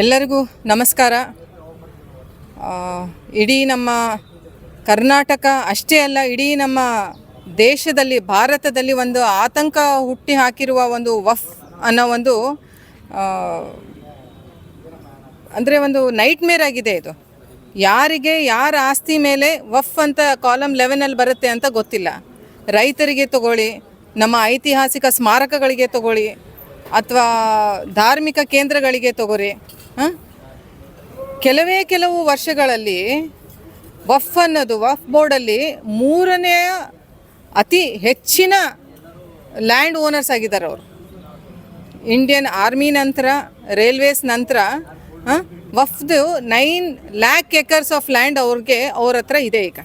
ಎಲ್ಲರಿಗೂ ನಮಸ್ಕಾರ. ಇಡೀ ನಮ್ಮ ಕರ್ನಾಟಕ ಅಷ್ಟೇ ಅಲ್ಲ, ಇಡೀ ನಮ್ಮ ದೇಶದಲ್ಲಿ, ಭಾರತದಲ್ಲಿ ಒಂದು ಆತಂಕ ಹುಟ್ಟಿ ಹಾಕಿರುವ ಒಂದು ವಫ್ ಅನ್ನೋ ಒಂದು ಅಂದರೆ ಒಂದು ನೈಟ್ ಮೇರ್ ಆಗಿದೆ ಇದು. ಯಾರಿಗೆ, ಯಾರ ಆಸ್ತಿ ಮೇಲೆ ವಫ್ ಅಂತ ಕಾಲಮ್ ಲೆವೆನಲ್ಲಿ ಬರುತ್ತೆ ಅಂತ ಗೊತ್ತಿಲ್ಲ. ರೈತರಿಗೆ ತಗೊಳ್ಳಿ, ನಮ್ಮ ಐತಿಹಾಸಿಕ ಸ್ಮಾರಕಗಳಿಗೆ ತಗೊಳ್ಳಿ, ಅಥವಾ ಧಾರ್ಮಿಕ ಕೇಂದ್ರಗಳಿಗೆ ತಗೋರಿ ಹಾಂ ಕೆಲವೇ ಕೆಲವು ವರ್ಷಗಳಲ್ಲಿ ವಫ್ ಅನ್ನೋದು, ವಫ್ ಬೋರ್ಡಲ್ಲಿ ಮೂರನೇ ಅತಿ ಹೆಚ್ಚಿನ ಲ್ಯಾಂಡ್ ಓನರ್ಸ್ ಆಗಿದ್ದಾರೆ ಅವರು. ಇಂಡಿಯನ್ ಆರ್ಮಿ ನಂತರ, ರೈಲ್ವೇಸ್ ನಂತರ ವಫ್ದು nine lakh acres of land ಅವ್ರಿಗೆ ಅವ್ರ ಹತ್ರ ಇದೆ ಈಗ.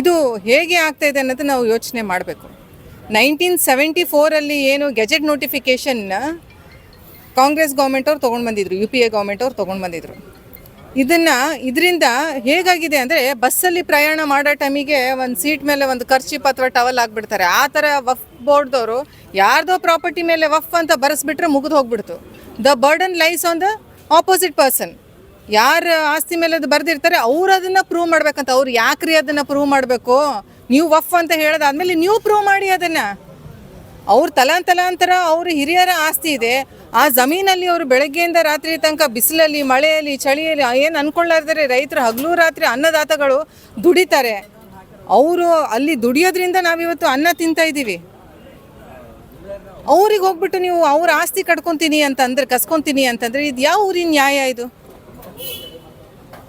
ಇದು ಹೇಗೆ ಆಗ್ತಾ ಇದೆ ಅನ್ನೋದು ನಾವು ಯೋಚನೆ ಮಾಡಬೇಕು. ನೈನ್ಟೀನ್ ಸೆವೆಂಟಿ ಫೋರಲ್ಲಿ ಏನು ಗೆಜೆಟ್ ನೋಟಿಫಿಕೇಷನ್ ಕಾಂಗ್ರೆಸ್ ಗೌರ್ಮೆಂಟ್ ಅವ್ರು ತೊಗೊಂಡು ಬಂದಿದ್ರು ಯು ಪಿ ಎ ಗೌರ್ಮೆಂಟ್ ಅವ್ರು ತೊಗೊಂಡು ಬಂದಿದ್ರು. ಇದನ್ನು, ಇದರಿಂದ ಹೇಗಾಗಿದೆ ಅಂದರೆ ಬಸ್ಸಲ್ಲಿ ಪ್ರಯಾಣ ಮಾಡೋ ಟೈಮಿಗೆ ಒಂದು ಸೀಟ್ ಮೇಲೆ ಒಂದು ಖರ್ಚಿಪ್ ಅಥವಾ ಟವಲ್ ಹಾಕ್ಬಿಡ್ತಾರೆ. ಆ ಥರ ವಫ್ ಬೋರ್ಡ್ದವರು ಯಾರ್ದೋ ಪ್ರಾಪರ್ಟಿ ಮೇಲೆ ವಫ್ ಅಂತ ಬರೆಸ್ಬಿಟ್ರೆ ಮುಗಿದು ಹೋಗ್ಬಿಡ್ತು. The burden lies on the opposite person ಯಾರ ಆಸ್ತಿ ಮೇಲೆ ಅದು ಬರೆದಿರ್ತಾರೆ, ಅವ್ರು ಅದನ್ನು ಪ್ರೂವ್ ಮಾಡ್ಬೇಕಂತ. ಅವ್ರು ಯಾಕ್ರಿ ಅದನ್ನು ಪ್ರೂವ್ ಮಾಡಬೇಕು? ನೀವು ವಫ್ ಅಂತ ಹೇಳೋದಾದ್ಮೇಲೆ ನೀವು ಪ್ರೂವ್ ಮಾಡಿ ಅದನ್ನು. ಅವ್ರ ತಲಾಂತಲಾಂತರ ಅವ್ರ ಹಿರಿಯರ ಆಸ್ತಿ ಇದೆ. ಆ ಜಮೀನಲ್ಲಿ ಅವರು ಬೆಳಗ್ಗೆಯಿಂದ ರಾತ್ರಿ ತನಕ ಬಿಸಿಲಲ್ಲಿ, ಮಳೆಯಲ್ಲಿ, ಚಳಿಯಲ್ಲಿ ಏನು ಅನ್ಕೊಳ್ಳಾರ್ದರೆ ರೈತರು ಹಗಲು ರಾತ್ರಿ ಅನ್ನದಾತಗಳು ದುಡಿತಾರೆ. ಅವರು ಅಲ್ಲಿ ದುಡಿಯೋದ್ರಿಂದ ನಾವಿವತ್ತು ಅನ್ನ ತಿಂತಾ ಇದ್ದೀವಿ. ಅವ್ರಿಗೆ ಹೋಗ್ಬಿಟ್ಟು ನೀವು ಅವ್ರ ಆಸ್ತಿ ಕಟ್ಕೊತೀನಿ ಅಂತಂದ್ರೆ, ಕಸ್ಕೊತೀನಿ ಅಂತಂದ್ರೆ ಇದು ಯಾವ ಊರಿನ ನ್ಯಾಯ ಇದು?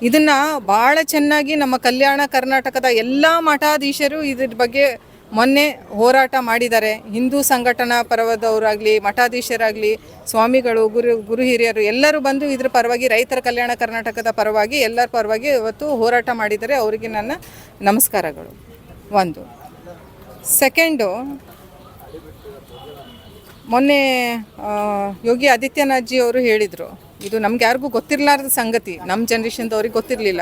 ಇದನ್ನ ಭಾಳ ಚೆನ್ನಾಗಿ ನಮ್ಮ ಕಲ್ಯಾಣ ಕರ್ನಾಟಕದ ಎಲ್ಲ ಮಠಾಧೀಶರು ಇದ್ರ ಬಗ್ಗೆ ಮೊನ್ನೆ ಹೋರಾಟ ಮಾಡಿದ್ದಾರೆ ಹಿಂದೂ ಸಂಘಟನಾ ಪರವಾದವರಾಗಲಿ, ಮಠಾಧೀಶರಾಗಲಿ, ಸ್ವಾಮಿಗಳು, ಗುರು ಗುರು ಹಿರಿಯರು ಎಲ್ಲರೂ ಬಂದು ಇದ್ರ ಪರವಾಗಿ ರೈತರ ಕಲ್ಯಾಣ ಕರ್ನಾಟಕದ ಪರವಾಗಿ ಎಲ್ಲರ ಪರವಾಗಿ ಇವತ್ತು ಹೋರಾಟ ಮಾಡಿದರೆ ಅವರಿಗೆ ನನ್ನ ನಮಸ್ಕಾರಗಳು. ಒಂದು. ಸೆಕೆಂಡು, ಮೊನ್ನೆ ಯೋಗಿ ಆದಿತ್ಯನಾಥ್ ಜಿ ಅವರು ಹೇಳಿದರು, ಇದು ನಮ್ಗೆ ಯಾರಿಗೂ ಗೊತ್ತಿರಲಾರ್ದ ಸಂಗತಿ ನಮ್ಮ ಜನ್ರೇಷನ್ದವ್ರಿಗೆ ಗೊತ್ತಿರಲಿಲ್ಲ.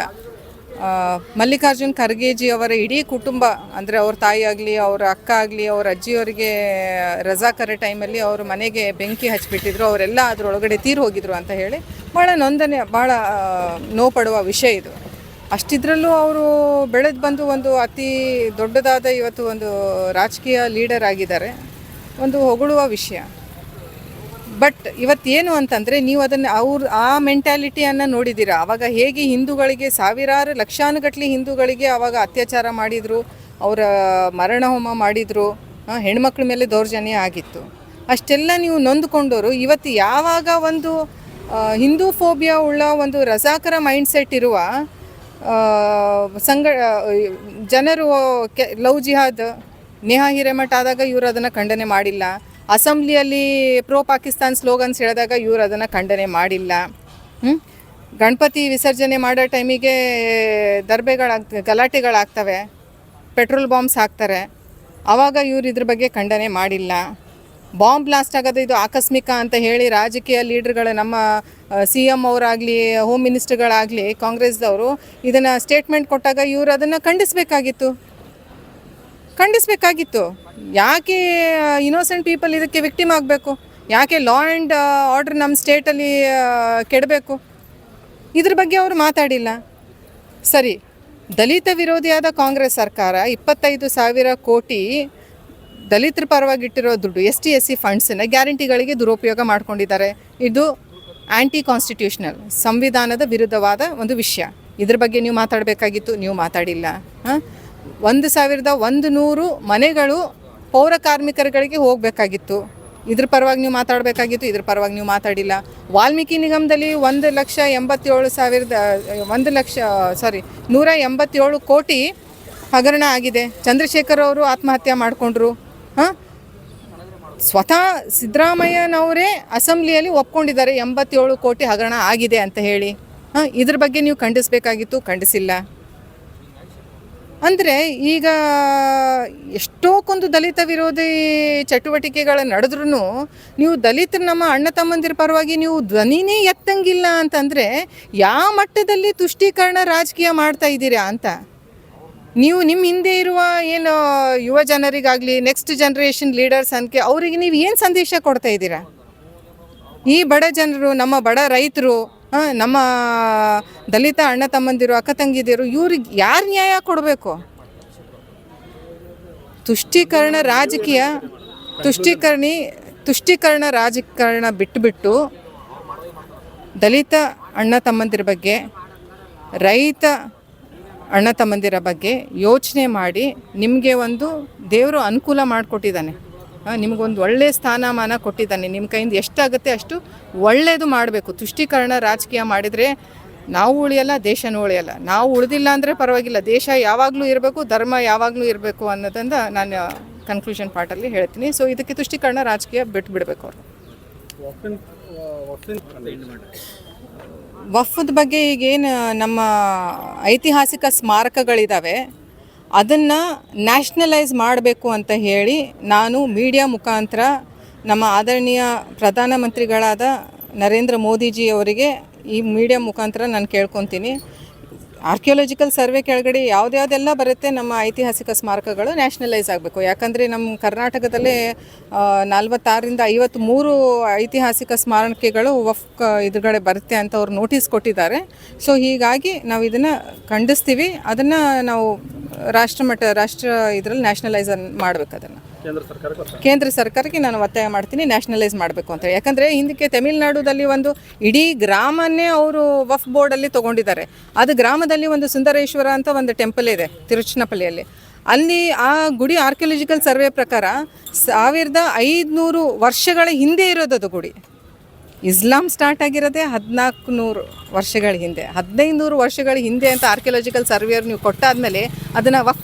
ಮಲ್ಲಿಕಾರ್ಜುನ್ ಖರ್ಗೆಜಿ ಅವರ ಇಡೀ ಕುಟುಂಬ, ಅಂದರೆ ಅವ್ರ ಆಗಲಿ, ಅವ್ರ ಅಕ್ಕ ಆಗಲಿ, ಅವ್ರ ಅಜ್ಜಿಯವರಿಗೆ ರಜಾ ಕರೆ ಟೈಮಲ್ಲಿ ಅವ್ರ ಮನೆಗೆ ಬೆಂಕಿ ಹಚ್ಚಿಬಿಟ್ಟಿದ್ರು. ಅವರೆಲ್ಲ ಅದರೊಳಗಡೆ ತೀರು ಹೋಗಿದ್ರು ಅಂತ ಹೇಳಿ ಭಾಳ ನೊಂದನೆ ಭಾಳ ನೋವು ವಿಷಯ ಇದು. ಅಷ್ಟಿದ್ರಲ್ಲೂ ಅವರು ಬೆಳೆದು ಬಂದು ಒಂದು ಅತಿ ದೊಡ್ಡದಾದ ಇವತ್ತು ಒಂದು ರಾಜಕೀಯ ಲೀಡರ್ ಆಗಿದ್ದಾರೆ. ಒಂದು ಹೊಗಳುವ ವಿಷಯ. ಬಟ್ ಇವತ್ತೇನು ಅಂತಂದರೆ ನೀವು ಅದನ್ನು ಅವ್ರ ಆ ಮೆಂಟ್ಯಾಲಿಟಿಯನ್ನು ನೋಡಿದ್ದೀರಾ? ಅವಾಗ ಹೇಗೆ ಹಿಂದೂಗಳಿಗೆ ಸಾವಿರಾರು ಲಕ್ಷಾನುಗಟ್ಟಲೆ ಹಿಂದೂಗಳಿಗೆ ಅವಾಗ ಅತ್ಯಾಚಾರ ಮಾಡಿದರು, ಅವರ ಮರಣ ಹೋಮ ಮಾಡಿದರು ಹೆಣ್ಮಕ್ಳ ಮೇಲೆ ದೌರ್ಜನ್ಯ ಆಗಿತ್ತು. ಅಷ್ಟೆಲ್ಲ ನೀವು ನೊಂದುಕೊಂಡವರು ಇವತ್ತು ಯಾವಾಗ ಒಂದು ಹಿಂದೂ ಫೋಬಿಯಾ ಉಳ್ಳ ಒಂದು ರಜಾಕರ ಮೈಂಡ್ಸೆಟ್ ಇರುವ ಸಂಘ ಜನರು ಕೆ, ಲವ್ ಜಿಹಾದ್, ನೇಹಾ ಹಿರೇಮಠ ಆದಾಗ ಇವರು ಅದನ್ನು ಖಂಡನೆ ಮಾಡಿಲ್ಲ. ಅಸೆಂಬ್ಲಿಯಲ್ಲಿ ಪ್ರೋ ಪಾಕಿಸ್ತಾನ್ ಸ್ಲೋಗನ್ಸ್ ಹೇಳಿದಾಗ ಇವರು ಅದನ್ನು ಖಂಡನೆ ಮಾಡಿಲ್ಲ? ಗಣಪತಿ ವಿಸರ್ಜನೆ ಮಾಡೋ ಟೈಮಿಗೆ ದರ್ಬೆಗಳಾಗ್ತ ಗಲಾಟೆಗಳಾಗ್ತವೆ. ಪೆಟ್ರೋಲ್ ಬಾಂಬ್ಸ್ ಹಾಕ್ತಾರೆ. ಆವಾಗ ಇವರು ಇದ್ರ ಬಗ್ಗೆ ಖಂಡನೆ ಮಾಡಿಲ್ಲ. ಬಾಂಬ್ ಬ್ಲಾಸ್ಟ್ ಆಗೋದು ಇದು ಆಕಸ್ಮಿಕ ಅಂತ ಹೇಳಿ ರಾಜಕೀಯ ಲೀಡ್ರ್ಗಳು ನಮ್ಮ ಸಿ ಎಂ ಅವರಾಗಲಿ ಹೋಮ್ ಮಿನಿಸ್ಟರ್ಗಳಾಗಲಿ ಕಾಂಗ್ರೆಸ್ದವರು ಇದನ್ನು ಸ್ಟೇಟ್ಮೆಂಟ್ ಕೊಟ್ಟಾಗ ಇವರು ಅದನ್ನು ಖಂಡಿಸಬೇಕಾಗಿತ್ತು. ಖಂಡಿಸಬೇಕಾಗಿತ್ತು. ಯಾಕೆ ಇನೋಸೆಂಟ್ ಪೀಪಲ್ ಇದಕ್ಕೆ ವಿಕ್ಟಿಮ್ ಆಗಬೇಕು? ಯಾಕೆ ಲಾ ಆ್ಯಂಡ್ ಆರ್ಡರ್ ನಮ್ಮ ಸ್ಟೇಟಲ್ಲಿ ಕೆಡಬೇಕು? ಇದ್ರ ಬಗ್ಗೆ ಅವರು ಮಾತಾಡಿಲ್ಲ. ಸರಿ, ದಲಿತ ವಿರೋಧಿಯಾದ ಕಾಂಗ್ರೆಸ್ ಸರ್ಕಾರ ಇಪ್ಪತ್ತೈದು ಸಾವಿರ ಕೋಟಿ ದಲಿತರ ಪರವಾಗಿಟ್ಟಿರೋ ದುಡ್ಡು ಎಸ್ ಟಿ ಎಸ್ ಸಿ ಫಂಡ್ಸನ್ನು ಗ್ಯಾರಂಟಿಗಳಿಗೆ ದುರುಪಯೋಗ ಮಾಡ್ಕೊಂಡಿದ್ದಾರೆ. ಇದು ಆ್ಯಂಟಿ ಕಾನ್ಸ್ಟಿಟ್ಯೂಷನಲ್ ಸಂವಿಧಾನದ ವಿರುದ್ಧವಾದ ಒಂದು ವಿಷಯ. ಇದ್ರ ಬಗ್ಗೆ ನೀವು ಮಾತಾಡಬೇಕಾಗಿತ್ತು, ನೀವು ಮಾತಾಡಿಲ್ಲ. ಹಾಂ? ಒಂದು ಸಾವಿರದ ಒಂದು ನೂರು ಮನೆಗಳು ಪೌರ ಕಾರ್ಮಿಕರುಗಳಿಗೆ ಹೋಗಬೇಕಾಗಿತ್ತು. ಇದ್ರ ಪರವಾಗಿ ನೀವು ಮಾತಾಡಬೇಕಾಗಿತ್ತು, ಇದ್ರ ಪರವಾಗಿ ನೀವು ಮಾತಾಡಿಲ್ಲ. ವಾಲ್ಮೀಕಿ ನಿಗಮದಲ್ಲಿ ಒಂದು ಲಕ್ಷ ಎಂಬತ್ತೇಳು ಸಾವಿರದ, ಒಂದು ಲಕ್ಷ ಸಾರಿ ನೂರ ಎಂಬತ್ತೇಳು ಕೋಟಿ ಹಗರಣ ಆಗಿದೆ. ಚಂದ್ರಶೇಖರ್ ಅವರು ಆತ್ಮಹತ್ಯೆ ಮಾಡಿಕೊಂಡ್ರು. ಹಾಂ? ಸ್ವತಃ ಸಿದ್ದರಾಮಯ್ಯನವರೇ ಅಸೆಂಬ್ಲಿಯಲ್ಲಿ ಒಪ್ಕೊಂಡಿದ್ದಾರೆ, ಎಂಬತ್ತೇಳು ಕೋಟಿ ಹಗರಣ ಆಗಿದೆ ಅಂತ ಹೇಳಿ. ಹಾಂ? ಇದ್ರ ಬಗ್ಗೆ ನೀವು ಖಂಡಿಸಬೇಕಾಗಿತ್ತು, ಖಂಡಿಸಿಲ್ಲ. ಅಂದರೆ ಈಗ ಎಷ್ಟೋಕೊಂದು ದಲಿತ ವಿರೋಧಿ ಚಟುವಟಿಕೆಗಳು ನಡೆದ್ರೂ ನೀವು ದಲಿತರು ನಮ್ಮ ಅಣ್ಣ ತಮ್ಮಂದಿರ ಪರವಾಗಿ ನೀವು ಧ್ವನಿನೇ ಎತ್ತಂಗಿಲ್ಲ ಅಂತಂದರೆ ಯಾವ ಮಟ್ಟದಲ್ಲಿ ತುಷ್ಟೀಕರಣ ರಾಜಕೀಯ ಮಾಡ್ತಾ ಇದ್ದೀರಾ ಅಂತ? ನೀವು ನಿಮ್ಮ ಹಿಂದೆ ಇರುವ ಏನು ಯುವ ಜನರಿಗಾಗಲಿ ನೆಕ್ಸ್ಟ್ ಜನ್ರೇಷನ್ ಲೀಡರ್ಸ್ ಅನ್ಕೆ ಅವರಿಗೆ ನೀವು ಏನು ಸಂದೇಶ ಕೊಡ್ತಾ ಇದ್ದೀರಾ? ಈ ಬಡ ಜನರು, ನಮ್ಮ ಬಡ ರೈತರು ನಮ್ಮ ದಲಿತ ಅಣ್ಣ ತಮ್ಮಂದಿರು, ಅಕ್ಕ ತಂಗಿದಿರು, ಇವ್ರಿಗೆ ಯಾರು ನ್ಯಾಯ ಕೊಡಬೇಕು? ತುಷ್ಟೀಕರಣ ರಾಜಕೀಯ, ತುಷ್ಟೀಕರಣಿ, ತುಷ್ಟೀಕರಣ ರಾಜಕಾರಣ ಬಿಟ್ಟುಬಿಟ್ಟು ದಲಿತ ಅಣ್ಣ ತಮ್ಮಂದಿರ ಬಗ್ಗೆ, ರೈತ ಅಣ್ಣ ತಮ್ಮಂದಿರ ಬಗ್ಗೆ ಯೋಚನೆ ಮಾಡಿ ನಿಮಗೆ ಒಂದು ದೇವರು ಅನುಕೂಲ ಮಾಡಿಕೊಟ್ಟಿದ್ದಾನೆ. ನಿಮಗೊಂದು ಒಳ್ಳೆಯ ಸ್ಥಾನಮಾನ ಕೊಟ್ಟಿದ್ದಾನೆ. ನಿಮ್ಮ ಕೈಯಿಂದ ಎಷ್ಟಾಗುತ್ತೆ ಅಷ್ಟು ಒಳ್ಳೆಯದು ಮಾಡಬೇಕು. ತುಷ್ಟೀಕರಣ ರಾಜಕೀಯ ಮಾಡಿದರೆ ನಾವು ಉಳಿಯಲ್ಲ, ದೇಶನೂ ಉಳಿಯಲ್ಲ. ನಾವು ಉಳಿದಿಲ್ಲ ಅಂದರೆ ಪರವಾಗಿಲ್ಲ. ದೇಶ ಯಾವಾಗಲೂ ಇರಬೇಕು, ಧರ್ಮ ಯಾವಾಗಲೂ ಇರಬೇಕು ಅನ್ನೋದನ್ನು ನಾನು ಕನ್ಕ್ಲೂಷನ್ ಪಾರ್ಟಲ್ಲಿ ಹೇಳ್ತೀನಿ. ಸೊ ಇದಕ್ಕೆ ತುಷ್ಟೀಕರಣ ರಾಜಕೀಯ ಬಿಟ್ಟು ಬಿಡಬೇಕು ಅವರು. ವಫದ ಬಗ್ಗೆ ಈಗೇನು ನಮ್ಮ ಐತಿಹಾಸಿಕ ಸ್ಮಾರಕಗಳಿದ್ದಾವೆ ಅದನ್ನು ನ್ಯಾಷನಲೈಸ್ ಮಾಡಬೇಕು ಅಂತ ಹೇಳಿ ನಾನು ಮೀಡಿಯಾ ಮುಖಾಂತರ ನಮ್ಮ ಆದರಣೀಯ ಪ್ರಧಾನಮಂತ್ರಿಗಳಾದ ನರೇಂದ್ರ ಮೋದಿಜಿ ಅವರಿಗೆ ಈ ಮೀಡಿಯಾ ಮುಖಾಂತರ ನಾನು ಕೇಳ್ಕೊತೀನಿ. ಆರ್ಕಿಯಾಲಜಿಕಲ್ ಸರ್ವೆ ಕೆಳಗಡೆ ಯಾವುದ್ಯಾವುದೆಲ್ಲ ಬರುತ್ತೆ ನಮ್ಮ ಐತಿಹಾಸಿಕ ಸ್ಮಾರಕಗಳು ನ್ಯಾಷನಲೈಸ್ ಆಗಬೇಕು. ಯಾಕಂದರೆ ನಮ್ಮ ಕರ್ನಾಟಕದಲ್ಲೇ ನಲ್ವತ್ತಾರರಿಂದ ಐವತ್ತ್ಮೂರು ಐತಿಹಾಸಿಕ ಸ್ಮಾರಕಗಳು ವಫ್ ಇದ್ರಗಡೆ ಬರುತ್ತೆ ಅಂತ ಅವ್ರು ನೋಟಿಸ್ ಕೊಟ್ಟಿದ್ದಾರೆ. ಸೊ ಹೀಗಾಗಿ ನಾವು ಇದನ್ನು ಖಂಡಿಸ್ತೀವಿ. ಅದನ್ನು ನಾವು ರಾಷ್ಟ್ರಮಟ್ಟ, ರಾಷ್ಟ್ರ ಇದರಲ್ಲಿ ನ್ಯಾಷನಲೈಸ್ ಮಾಡಬೇಕು ಅದನ್ನು. ಕೇಂದ್ರ ಸರ್ಕಾರಕ್ಕೆ ನಾನು ಒತ್ತಾಯ ಮಾಡ್ತೀನಿ, ನ್ಯಾಷನಲೈಸ್ ಮಾಡಬೇಕು ಅಂತ ಯಾಕಂದರೆ ಹಿಂದಕ್ಕೆ ತಮಿಳುನಾಡುದಲ್ಲಿ ಒಂದು ಇಡೀ ಗ್ರಾಮನ್ನೇ ಅವರು ವಫ್ ಬೋರ್ಡಲ್ಲಿ ತಗೊಂಡಿದ್ದಾರೆ. ಅದು ಗ್ರಾಮದಲ್ಲಿ ಒಂದು ಸುಂದರೇಶ್ವರ ಅಂತ ಒಂದು ಟೆಂಪಲ್ ಇದೆ ತಿರುಚನಪಲ್ಲಿಯಲ್ಲಿ ಅಲ್ಲಿ ಆ ಗುಡಿ ಆರ್ಕಿಯಲಾಜಿಕಲ್ ಸರ್ವೆ ಪ್ರಕಾರ ಸಾವಿರದ ಐದುನೂರು ವರ್ಷಗಳ ಹಿಂದೆ ಇರೋದು ಅದು ಗುಡಿ. ಇಸ್ಲಾಂ ಸ್ಟಾರ್ಟ್ ಆಗಿರೋದೇ ಹದಿನಾಲ್ಕು ನೂರು ವರ್ಷಗಳ ಹಿಂದೆ. ಹದಿನೈದು ನೂರು ವರ್ಷಗಳ ಹಿಂದೆ ಅಂತ ಆರ್ಕಿಯಲಾಜಿಕಲ್ ಸರ್ವೆಯವ್ರು ನೀವು ಕೊಟ್ಟಾದ್ಮೇಲೆ ಅದನ್ನು ವಫ್